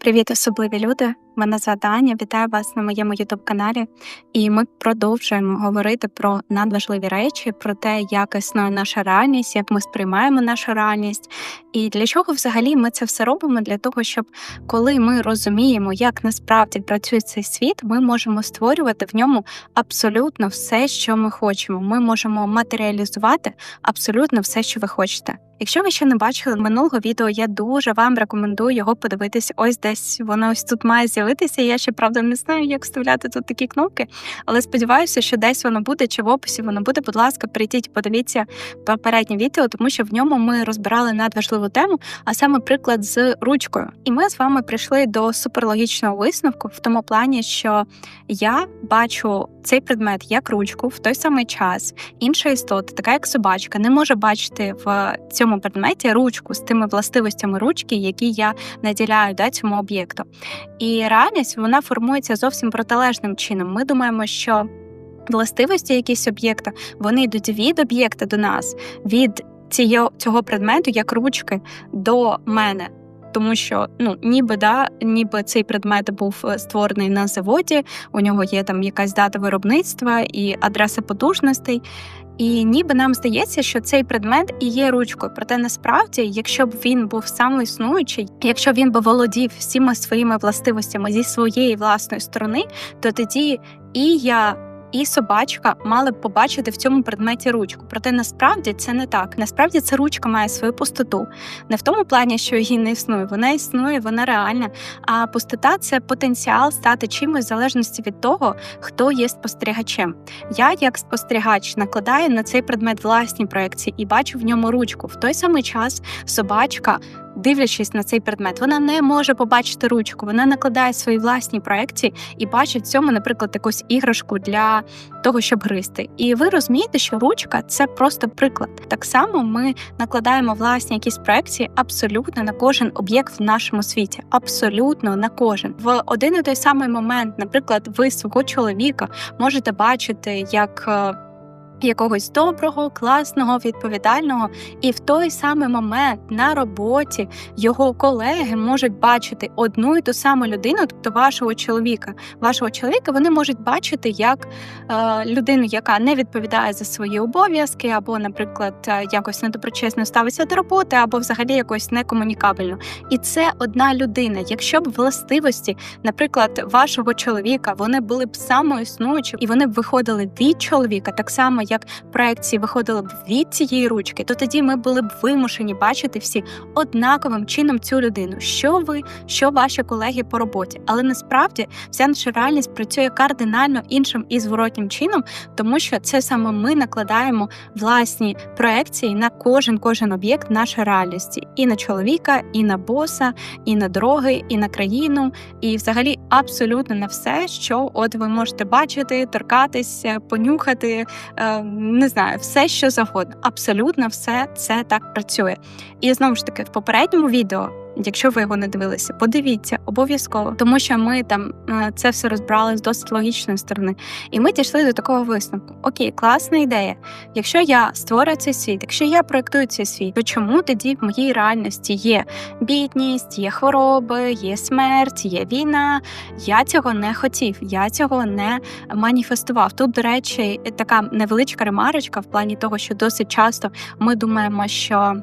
Привіт, особливі люди! Мене звати Аня, Вітаю вас на моєму ютуб каналі. І ми продовжуємо говорити про надважливі речі, про те, як існує наша реальність, як ми сприймаємо нашу реальність, і для чого взагалі ми це все робимо? Для того, щоб коли ми розуміємо, як насправді працює цей світ, ми можемо створювати в ньому абсолютно все, що ми хочемо. Ми можемо матеріалізувати абсолютно все, що ви хочете. Якщо ви ще не бачили минулого відео, я дуже вам рекомендую його подивитись. Ось десь воно ось тут має з'явитися. Я ще правда не знаю, як вставляти тут такі кнопки, але сподіваюся, що десь воно буде чи в описі воно буде. Будь ласка, прийдіть, подивіться попереднє відео, тому що в ньому ми розбирали надважливу тему, а саме приклад з ручкою. І ми з вами прийшли до суперлогічного висновку в тому плані, що я бачу цей предмет як ручку в той самий час. Інша істота, така як собачка, не може бачити в цьому предметі ручку з тими властивостями ручки, які я наділяю да, цьому об'єкту. І реальність вона формується зовсім протилежним чином. Ми думаємо, що властивості якісь об'єкта вони йдуть від об'єкта до нас, від цього, предмету як ручки до мене. Тому що ну ніби да, ніби цей предмет був е, створений на заводі, у нього є там якась дата виробництва і адреса потужностей. І ніби нам здається, що цей предмет і є ручкою. Проте насправді, якщо б він був самоіснуючий, якщо він би володів всіма своїми властивостями зі своєї власної сторони, то тоді і я і собачка мали б побачити в цьому предметі ручку. Проте насправді це не так. Насправді ця ручка має свою пустоту. Не в тому плані, що її не існує. Вона існує, вона реальна. А пустота це потенціал стати чимось в залежності від того, хто є спостерігачем. Я, як спостерігач, накладаю на цей предмет власні проекції і бачу в ньому ручку. В той самий час собачка дивлячись на цей предмет, вона не може побачити ручку, вона накладає свої власні проекції і бачить в цьому, наприклад, якусь іграшку для того, щоб гристи. І ви розумієте, що ручка це просто приклад. Так само ми накладаємо власні якісь проекції абсолютно на кожен об'єкт в нашому світі, абсолютно на кожен в один і той самий момент, наприклад, ви свого чоловіка можете бачити як. Якогось доброго, класного, відповідального, і в той самий момент на роботі його колеги можуть бачити одну і ту саму людину, тобто вашого чоловіка. Вашого чоловіка вони можуть бачити як е, людину, яка не відповідає за свої обов'язки, або, наприклад, е, якось недоброчесно ставиться до роботи, або взагалі якось некомунікабельно. І це одна людина. Якщо б властивості, наприклад, вашого чоловіка, вони були б самоіснуючі, і вони б виходили від чоловіка, так само як проекції виходили б від цієї ручки, то тоді ми були б вимушені бачити всі однаковим чином цю людину, що ви, що ваші колеги по роботі. Але насправді вся наша реальність працює кардинально іншим і зворотнім чином, тому що це саме ми накладаємо власні проекції на кожен кожен об'єкт нашої реальності, і на чоловіка, і на боса, і на дороги, і на країну, і взагалі абсолютно на все, що от ви можете бачити, торкатися, понюхати, е, не знаю, все що завгодно. Абсолютно все це так працює. І знову ж таки, в попередньому відео. Якщо ви його не дивилися, подивіться обов'язково, тому що ми там е, це все розбрали з досить логічної сторони, і ми дійшли до такого висновку: окей, класна ідея. Якщо я створю цей світ, якщо я проектую цей світ, то чому тоді в моїй реальності є бідність, є хвороби, є смерть, є війна? Я цього не хотів, я цього не маніфестував. Тут, до речі, така невеличка ремарочка в плані того, що досить часто ми думаємо, що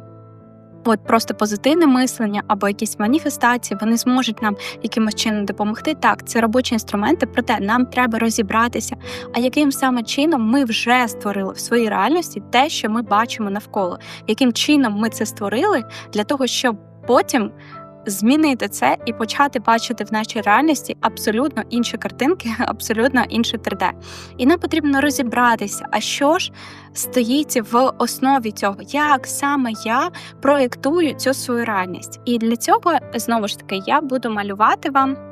от просто позитивне мислення або якісь маніфестації, вони зможуть нам якимось чином допомогти. Так, це робочі інструменти, проте нам треба розібратися, а яким саме чином ми вже створили в своїй реальності те, що ми бачимо навколо, яким чином ми це створили для того, щоб потім змінити це і почати бачити в нашій реальності абсолютно інші картинки, абсолютно інше 3D. І нам потрібно розібратися, а що ж стоїть в основі цього, як саме я проєктую цю свою реальність. І для цього знову ж таки я буду малювати вам.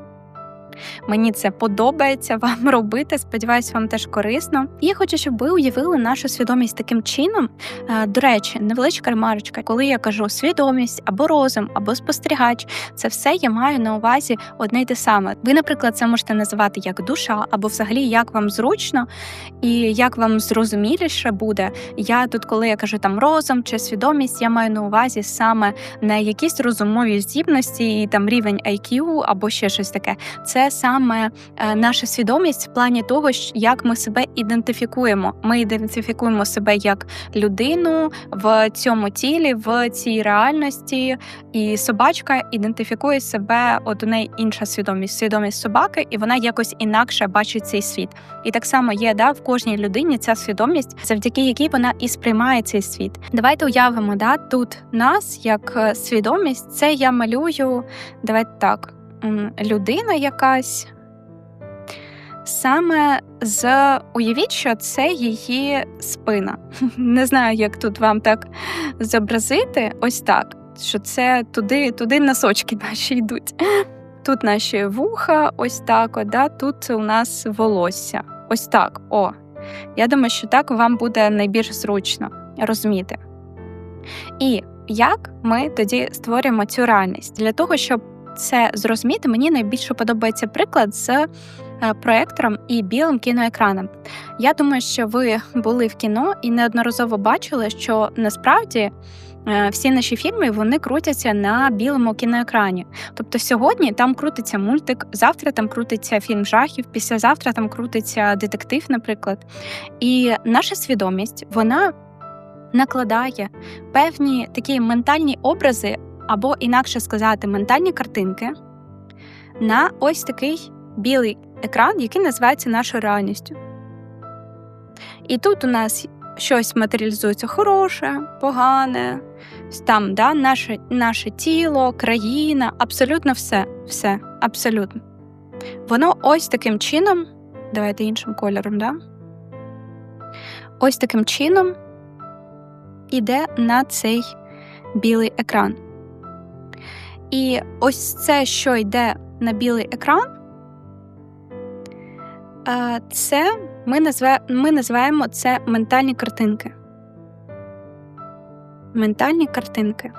Мені це подобається вам робити. Сподіваюсь, вам теж корисно. І я хочу, щоб ви уявили нашу свідомість таким чином. Е, до речі, невеличка ремарочка, коли я кажу свідомість або розум, або спостерігач, це все я маю на увазі одне й те саме. Ви, наприклад, це можете називати як душа, або взагалі як вам зручно і як вам зрозуміліше буде. Я тут, коли я кажу там розум чи свідомість, я маю на увазі саме не якісь розумові здібності і там рівень IQ або ще щось таке. Це саме е, наша свідомість в плані того, як ми себе ідентифікуємо. Ми ідентифікуємо себе як людину в цьому тілі, в цій реальності, і собачка ідентифікує себе. От у неї інша свідомість, свідомість собаки, і вона якось інакше бачить цей світ. І так само є да в кожній людині ця свідомість, завдяки якій вона і сприймає цей світ. Давайте уявимо, да тут нас як е, свідомість, це я малюю. Давайте так людина якась. Саме з уявіть, що це її спина. Не знаю, як тут вам так зобразити. Ось так. Що це туди туди носочки наші йдуть. Тут наші вуха, ось так. О, да? Тут у нас волосся. Ось так. О. Я думаю, що так вам буде найбільш зручно розуміти. І як ми тоді створюємо цю реальність для того, щоб це зрозуміти, мені найбільше подобається приклад з е, проектором і білим кіноекраном. Я думаю, що ви були в кіно і неодноразово бачили, що насправді. Е, всі наші фільми вони крутяться на білому кіноекрані. Тобто сьогодні там крутиться мультик, завтра там крутиться фільм жахів, післязавтра там крутиться детектив, наприклад. І наша свідомість вона накладає певні такі ментальні образи або, інакше сказати, ментальні картинки на ось такий білий екран, який називається нашою реальністю. І тут у нас щось матеріалізується хороше, погане, там да, наше наше тіло, країна, абсолютно все, все, абсолютно. Воно ось таким чином, давайте іншим кольором, да? ось таким чином іде на цей білий екран. І ось це, що йде на білий екран, це ми ми називаємо це ментальні картинки. Ментальні картинки.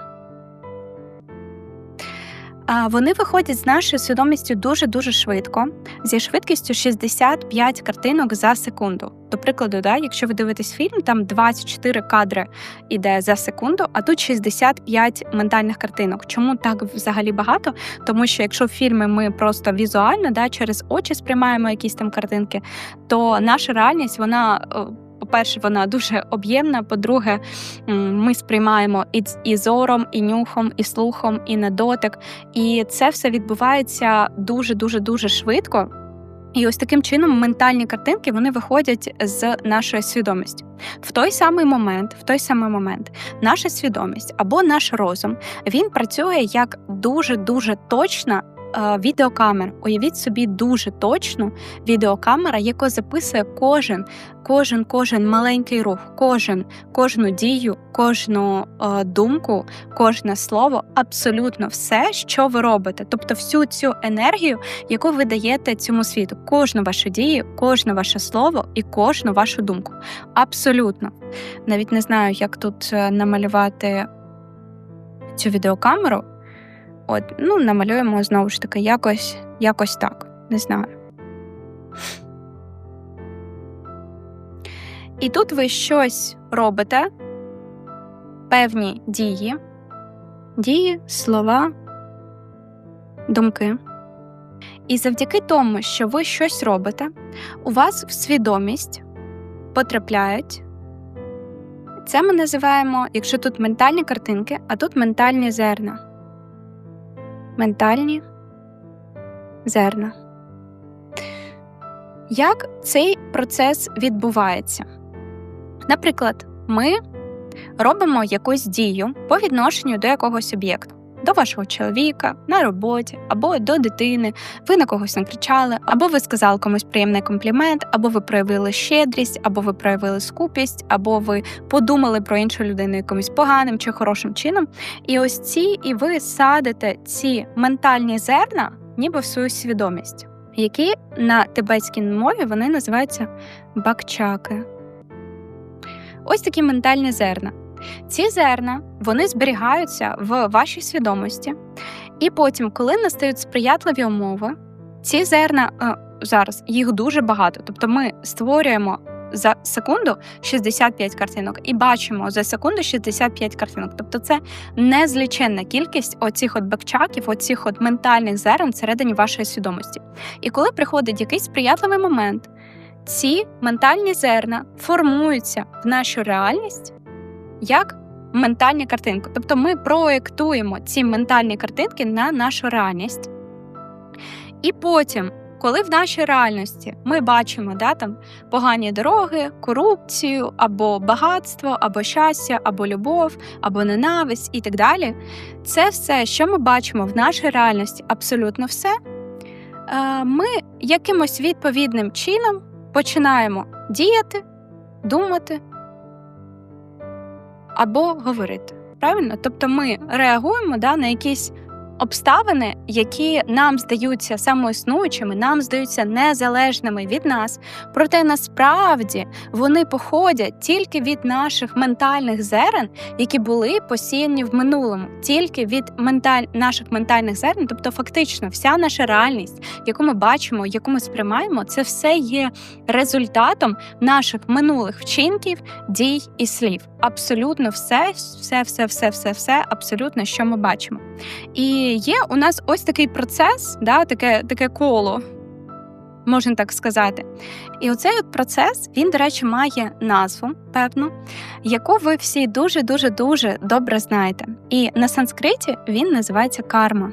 Вони виходять з нашою свідомістю дуже-дуже швидко, зі швидкістю 65 картинок за секунду. До прикладу, да, якщо ви дивитесь фільм, там 24 кадри іде за секунду, а тут 65 ментальних картинок. Чому так взагалі багато? Тому що якщо в фільмі ми просто візуально да, через очі сприймаємо якісь там картинки, то наша реальність вона по-перше, вона дуже об'ємна. По-друге, ми сприймаємо і, і зором, і нюхом, і слухом, і на дотик. І це все відбувається дуже дуже дуже швидко. І ось таким чином ментальні картинки вони виходять з нашої свідомості. В той самий момент, в той самий момент, наша свідомість або наш розум він працює як дуже дуже точна відеокамер. Уявіть собі дуже точну відеокамера, яка записує кожен, кожен, кожен маленький рух, кожен, кожну дію, кожну е, думку, кожне слово, абсолютно все, що ви робите. Тобто всю цю енергію, яку ви даєте цьому світу, кожну вашу дію, кожне ваше слово і кожну вашу думку. Абсолютно. Навіть не знаю, як тут е, намалювати цю відеокамеру. От, ну, намалюємо знову ж таки якось, якось так. Не знаю. І тут ви щось робите, певні дії, дії, слова, думки. І завдяки тому, що ви щось робите, у вас в свідомість потрапляють. Це ми називаємо, якщо тут ментальні картинки, а тут ментальні зерна ментальні зерна. Як цей процес відбувається? Наприклад, ми робимо якусь дію по відношенню до якогось об'єкту до вашого чоловіка на роботі або до дитини, ви на когось накричали, або ви сказали комусь приємний комплімент, або ви проявили щедрість, або ви проявили скупість, або ви подумали про іншу людину якимось поганим чи хорошим чином. І ось ці, і ви садите ці ментальні зерна, ніби в свою свідомість. які на тибетській мові вони називаються бакчаки. Ось такі ментальні зерна. Ці зерна вони зберігаються в вашій свідомості, і потім, коли настають сприятливі умови, ці зерна е, зараз їх дуже багато. Тобто ми створюємо за секунду 65 картинок і бачимо за секунду 65 картинок. Тобто це незліченна кількість оцих от бекчаків, оцих от ментальних зерен всередині вашої свідомості. І коли приходить якийсь сприятливий момент, ці ментальні зерна формуються в нашу реальність як ментальні картинки. Тобто ми проєктуємо ці ментальні картинки на нашу реальність. І потім, коли в нашій реальності ми бачимо да, там, погані дороги, корупцію, або багатство, або щастя, або любов, або ненависть і так далі, це все, що ми бачимо в нашій реальності, абсолютно все, е, ми якимось відповідним чином починаємо діяти, думати або говорити. Правильно? Тобто ми реагуємо да, на якісь обставини, які нам здаються самоіснуючими, нам здаються незалежними від нас, проте насправді вони походять тільки від наших ментальних зерен, які були посіяні в минулому, тільки від менталь... наших ментальних зерен, тобто фактично вся наша реальність, яку ми бачимо, яку ми сприймаємо, це все є результатом наших минулих вчинків, дій і слів. Абсолютно все, все, все, все, все, все, абсолютно, що ми бачимо. І є у нас ось такий процес, да, таке таке коло, можна так сказати. І оцей от процес, він, до речі, має назву певну, яку ви всі дуже-дуже дуже добре знаєте. І на санскриті він називається карма.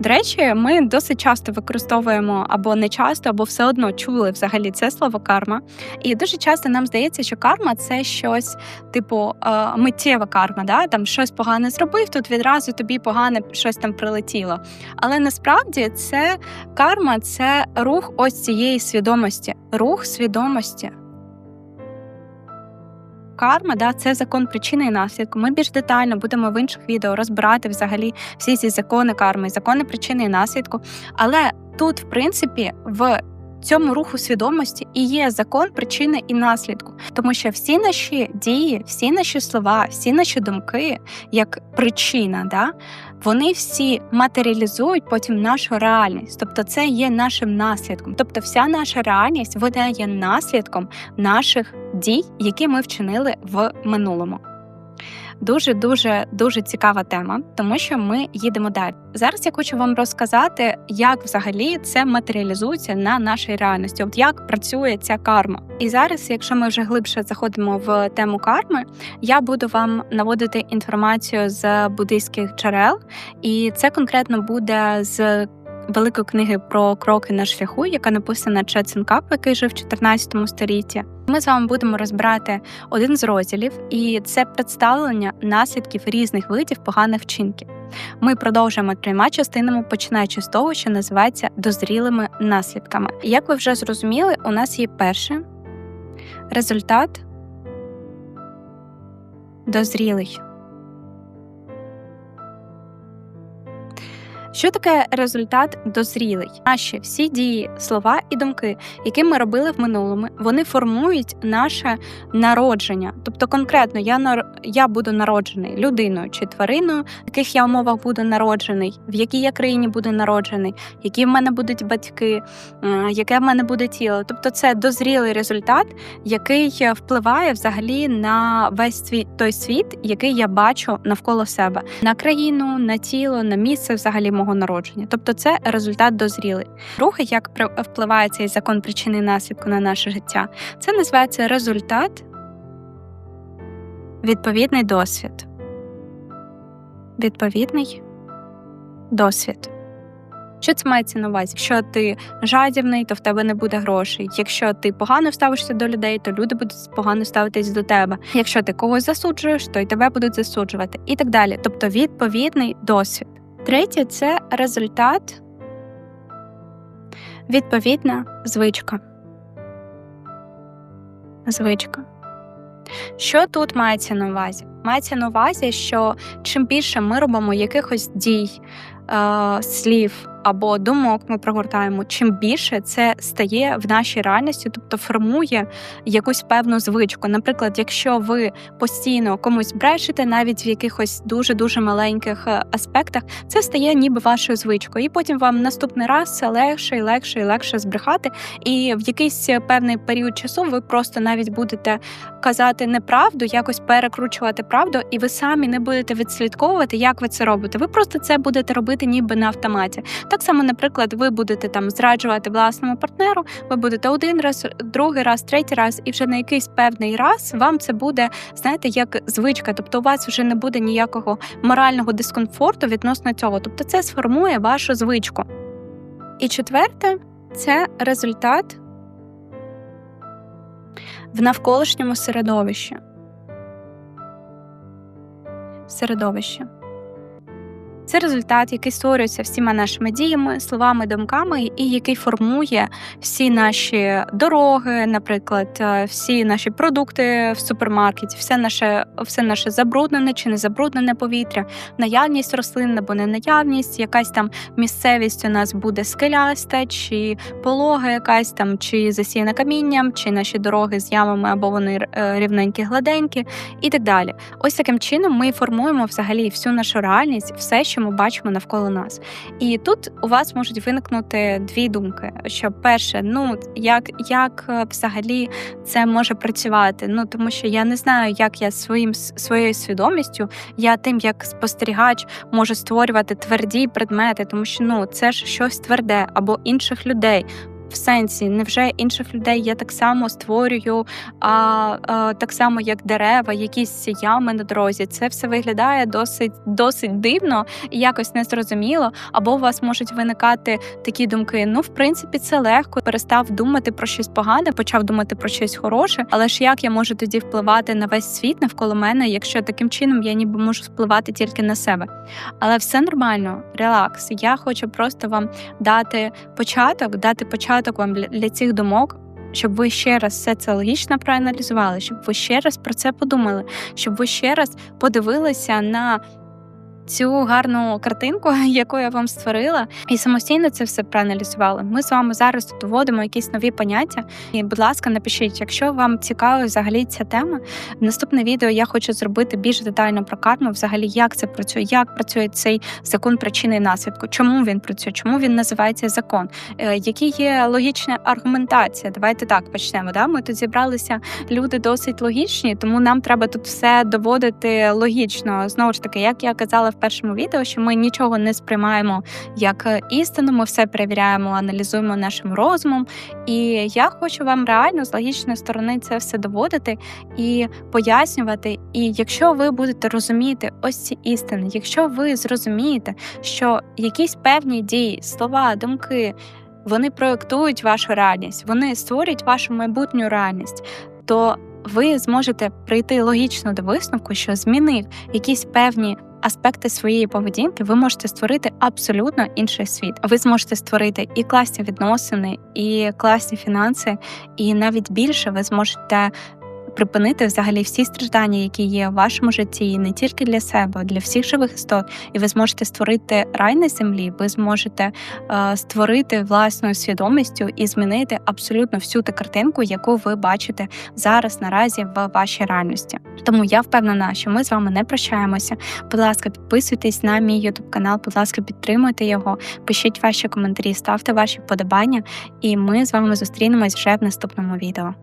До речі, ми досить часто використовуємо або не часто, або все одно чули взагалі це слово карма. І дуже часто нам здається, що карма це щось типу е, миттєва карма, да? там щось погане зробив, тут відразу тобі погане щось там прилетіло. Але насправді це карма це рух ось цієї свідомості, рух свідомості карма, да, це закон причини і наслідку. Ми більш детально будемо в інших відео розбирати взагалі всі ці закони карми, закони причини і наслідку. Але тут, в принципі, в цьому руху свідомості і є закон причини і наслідку, тому що всі наші дії, всі наші слова, всі наші думки, як причина, да, вони всі матеріалізують потім нашу реальність. Тобто, це є нашим наслідком. Тобто, вся наша реальність вона є наслідком наших дій, які ми вчинили в минулому. Дуже дуже дуже цікава тема, тому що ми їдемо далі. Зараз я хочу вам розказати, як взагалі це матеріалізується на нашій реальності, от як працює ця карма. І зараз, якщо ми вже глибше заходимо в тему карми, я буду вам наводити інформацію з буддийських джерел, і це конкретно буде з великої книги про кроки на шляху, яка написана Чецен Кап, який жив в 14 столітті. Ми з вами будемо розбирати один з розділів, і це представлення наслідків різних видів поганих вчинків. Ми продовжуємо трьома частинами, починаючи з того, що називається дозрілими наслідками. Як ви вже зрозуміли, у нас є перший результат дозрілий. Що таке результат дозрілий? Наші всі дії, слова і думки, які ми робили в минулому, вони формують наше народження. Тобто, конкретно я я буду народжений людиною чи твариною, в яких я умовах буду народжений, в якій я країні буду народжений, які в мене будуть батьки, яке в мене буде тіло. Тобто, це дозрілий результат, який впливає взагалі на весь світ той світ, який я бачу навколо себе, на країну, на тіло, на місце взагалі мого народження. Тобто це результат дозрілий. Друге, як впливає цей закон причини наслідку на наше життя, це називається результат, відповідний досвід. Відповідний досвід. Що це мається на увазі? Якщо ти жадібний, то в тебе не буде грошей. Якщо ти погано ставишся до людей, то люди будуть погано ставитись до тебе. Якщо ти когось засуджуєш, то й тебе будуть засуджувати, і так далі. Тобто відповідний досвід. Третє це результат, відповідна звичка. Звичка. Що тут мається на увазі? Мається на увазі, що чим більше ми робимо якихось дій, е, слів або думок ми прогортаємо, чим більше це стає в нашій реальності, тобто формує якусь певну звичку. Наприклад, якщо ви постійно комусь брешете, навіть в якихось дуже дуже маленьких е, аспектах, це стає ніби вашою звичкою, і потім вам наступний раз все легше і легше і легше збрехати. І в якийсь певний період часу ви просто навіть будете казати неправду, якось перекручувати правду, і ви самі не будете відслідковувати, як ви це робите. Ви просто це будете робити ніби на автоматі. Так само, наприклад, ви будете там зраджувати власному партнеру, ви будете один раз, другий раз, третій раз, і вже на якийсь певний раз вам це буде, знаєте, як звичка. Тобто у вас вже не буде ніякого морального дискомфорту відносно цього. Тобто це сформує вашу звичку. І четверте це результат в навколишньому середовищі. Середовище. Це результат, який створюється всіма нашими діями, словами, думками, і який формує всі наші дороги, наприклад, е, всі наші продукти в супермаркеті, все наше все наше забруднене чи не забруднене повітря, наявність рослин або не наявність, якась там місцевість у нас буде скеляста, чи полога, якась там, чи засіяна камінням, чи наші дороги з ямами, або вони е, рівненькі, гладенькі, і так далі. Ось таким чином ми формуємо взагалі всю нашу реальність, все, що ми бачимо навколо нас. І тут у вас можуть виникнути дві думки: що перше, ну як як е, взагалі це може працювати? Ну тому що я не знаю, як я своїм своєю свідомістю, я тим як спостерігач можу створювати тверді предмети, тому що ну це ж щось тверде або інших людей в сенсі, невже інших людей я так само створюю, а, а так само як дерева, якісь ями на дорозі. Це все виглядає досить досить дивно і якось незрозуміло. Або у вас можуть виникати такі думки: ну, в принципі, це легко. Перестав думати про щось погане, почав думати про щось хороше. Але ж як я можу тоді впливати на весь світ навколо мене, якщо таким чином я ніби можу впливати тільки на себе? Але все нормально, релакс. Я хочу просто вам дати початок, дати початок початок вам для цих думок, щоб ви ще раз все це логічно проаналізували, щоб ви ще раз про це подумали, щоб ви ще раз подивилися на цю гарну картинку, яку я вам створила, і самостійно це все проаналізували. Ми з вами зараз доводимо якісь нові поняття. І, будь ласка, напишіть, якщо вам цікава взагалі ця тема. В наступне відео я хочу зробити більш детально про карму, взагалі, як це працює, як працює цей закон причини і наслідку, чому він працює, чому він називається закон, е, які є логічна аргументація. Давайте так почнемо. Да? Ми тут зібралися люди досить логічні, тому нам треба тут все доводити логічно. Знову ж таки, як я казала в першому відео, що ми нічого не сприймаємо як е, істину, ми все перевіряємо, аналізуємо нашим розумом. І я хочу вам реально з логічної сторони це все доводити і пояснювати. І якщо ви будете розуміти ось ці істини, якщо ви зрозумієте, що якісь певні дії, слова, думки. Вони проєктують вашу реальність, вони створюють вашу майбутню реальність, то ви зможете прийти логічно до висновку, що змінив якісь певні аспекти своєї поведінки, ви можете створити абсолютно інший світ. Ви зможете створити і класні відносини, і класні фінанси, і навіть більше ви зможете припинити взагалі всі страждання, які є в вашому житті, і не тільки для себе, а для всіх живих істот. І ви зможете створити рай на землі, ви зможете е, створити власною свідомістю і змінити абсолютно всю ту картинку, яку ви бачите зараз наразі в вашій реальності. Тому я впевнена, що ми з вами не прощаємося. Будь ласка, підписуйтесь на мій ютуб канал, будь ласка, підтримуйте його, пишіть ваші коментарі, ставте ваші вподобання, і ми з вами зустрінемось вже в наступному відео.